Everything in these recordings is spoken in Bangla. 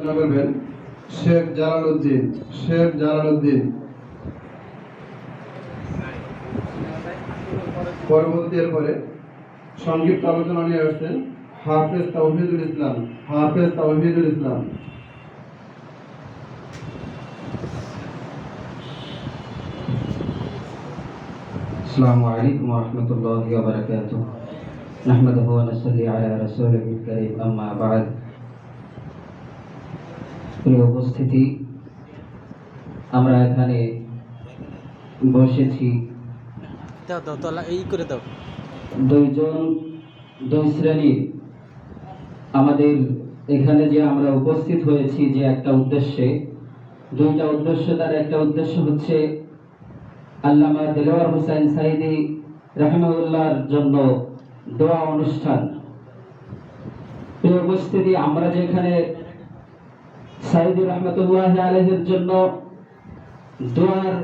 আলোচনা করবেন শেখ জালালউদ্দিন শেখ জালালউদ্দিন পরবর্তী এরপরে সংক্ষিপ্ত আলোচনা নিয়ে আসছেন হাফেজ তাওহিদুল ইসলাম হাফেজ তাওহিদুল ইসলাম السلام عليكم ورحمة الله وبركاته نحمده ونصلي على رسوله الكريم أما بعد প্রিয় উপস্থিতি? আমরা এখানে বসেছি। দাও দাও তলা এই করে দাও। দুইজন দুই শ্রেণির। আমাদের এখানে যে আমরা উপস্থিত হয়েছি যে একটা উদ্দেশ্যে দুইটা উদ্দেশ্য তার একটা উদ্দেশ্য হচ্ছে আল্লামা দিলওয়ার হুসাইন সাইদি রহমউল্লাহর জন্য দোয়া অনুষ্ঠান। প্রিয় উপস্থিতি আমরা যেখানে সাইদি রহমতুল্লাহ আলহের জন্য দোয়ার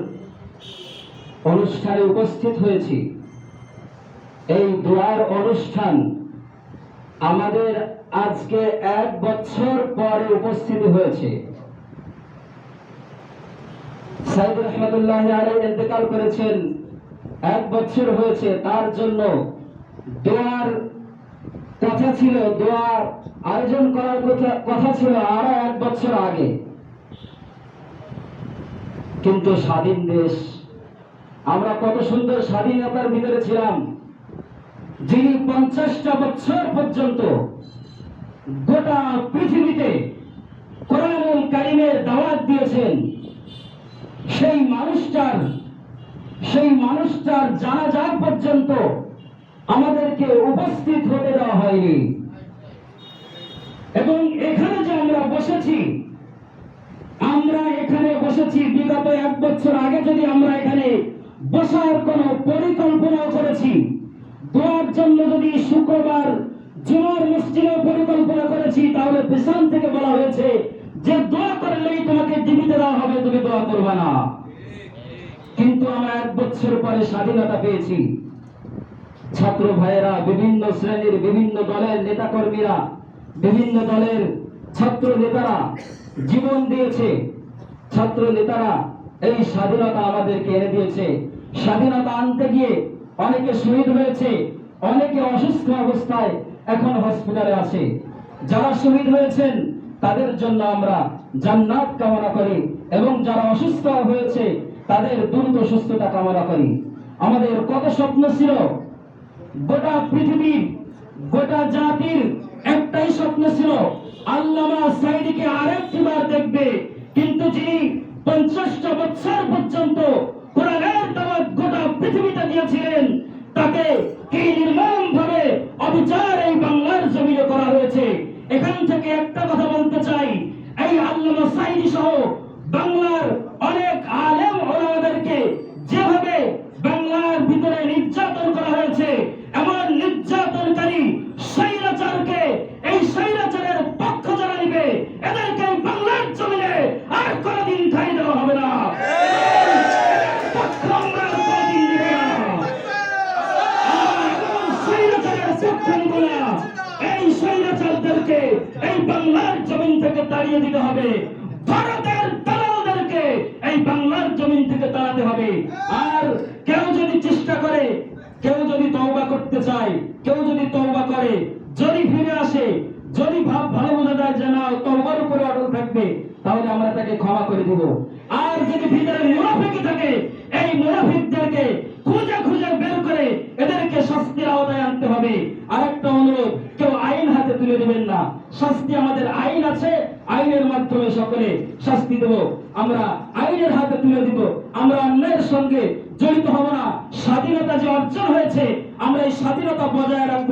অনুষ্ঠানে উপস্থিত হয়েছি। এই দোয়ার অনুষ্ঠান আমাদের আজকে এক বছর পরে উপস্থিত হয়েছে। সাইদ রহমতুল্লাহ আলাই ইন্তেকাল করেছেন, এক বছর হয়েছে, তার জন্য দোয়ার কথা ছিল দোয়ার আয়োজন করার কথা ছিল আরও এক বছর আগে। কিন্তু স্বাধীন দেশ, আমরা কত সুন্দর স্বাধীনতার ভিতরে ছিলাম। যিনি পঞ্চাশটা বছর পর্যন্ত গোটা পৃথিবীতে কোরআনুল কারিমের দাওয়াত দিয়েছেন, সেই মানুষটার সেই মানুষটার জানাজা পর্যন্ত আমাদেরকে উপস্থিত হতে দেওয়া হয়নি। এবং এখানে যে আমরা বসেছি, আমরা এখানে বসেছি বিগত এক বছর আগে যদি আমরা এখানে বসার কোন পরিকল্পনা করেছি, দোয়ার জন্য যদি শুক্রবার জুমার মসজিদে পরিকল্পনা করেছি, তাহলে পিছন থেকে বলা হয়েছে যে দোয়া করলেই তোমাকে জীবিত দেওয়া হবে, তুমি দোয়া করবে না। কিন্তু আমরা এক বছর পরে স্বাধীনতা পেয়েছি। ছাত্র ভাইয়েরা, বিভিন্ন শ্রেণির বিভিন্ন দলের নেতাকর্মীরা, বিভিন্ন দলের ছাত্র নেতারা জীবন দিয়েছে। ছাত্র নেতারা এই স্বাধীনতা আমাদেরকে এনে দিয়েছে। স্বাধীনতা আনতে গিয়ে অনেকে শহীদ হয়েছে, অনেকে অসুস্থ অবস্থায় এখন হসপিটালে আছে। যারা শহীদ হয়েছেন, তাদের জন্য আমরা জান্নাত কামনা করি এবং যারা অসুস্থ হয়েছে, তাদের দ্রুত সুস্থতা কামনা করি। আমাদের কত স্বপ্ন ছিল গোটা পৃথিবীর গোটা জাতির একটাই স্বপ্ন ছিল, আল্লামা সাইদিকে আরেকটি বার দেখবে। কিন্তু যিনি পঞ্চাশটা বছর পর্যন্ত না। এই স্বৈরাচারদেরকে এই বাংলার জমিন থেকে তাড়িয়ে দিতে হবে ভারতের দালালদেরকে এই বাংলার জমিন থেকে তাড়াতে হবে আর কেউ যদি চেষ্টা করে, কেউ যদি তওবা করতে চায়, কেউ যদি তওবা করে, যদি ফিরে আসে, যদি ভাব ভালো বোঝা যায় যে না, তওবার উপরে অটল থাকবে, তাহলে আমরা তাকে ক্ষমা করে দেব আর যদি ভিতরে মুনাফিকি থাকে, এই মুনাফিকদেরকে খুঁজে খুঁজে বের করে এদেরকে শাস্তির আওতায় আনতে হবে আরেকটা অনুরোধ, কেউ আইন হাতে তুলে দেবেন না। শাস্তি আমাদের আইন আছে, আইনের মাধ্যমে সকলে শাস্তি দেব। আমরা আইনের হাতে তুলে দিব। আমরা অন্যায়ের সঙ্গে জড়িত হব না। স্বাধীনতা যে অর্জন হয়েছে, আমরা এই স্বাধীনতা বজায় রাখব।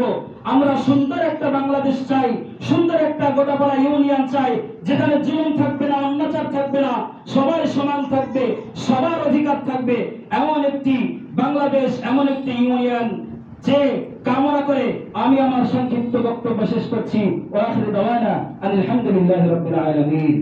আমরা সুন্দর একটা বাংলাদেশ চাই, সুন্দর একটা গোটাপাড়া ইউনিয়ন চাই, যেখানে জুলুম থাকবে না অত্যাচার থাকবে না সবার সমান থাকবে, সবার অধিকার থাকবে। এমন একটি বাংলাদেশ, এমন একটি ইউনিয়ন যে কামনা করে আমি আমার সংক্ষিপ্ত বক্তব্য শেষ করছি। আলহামদুলিল্লাহ রাব্বিল আলামিন।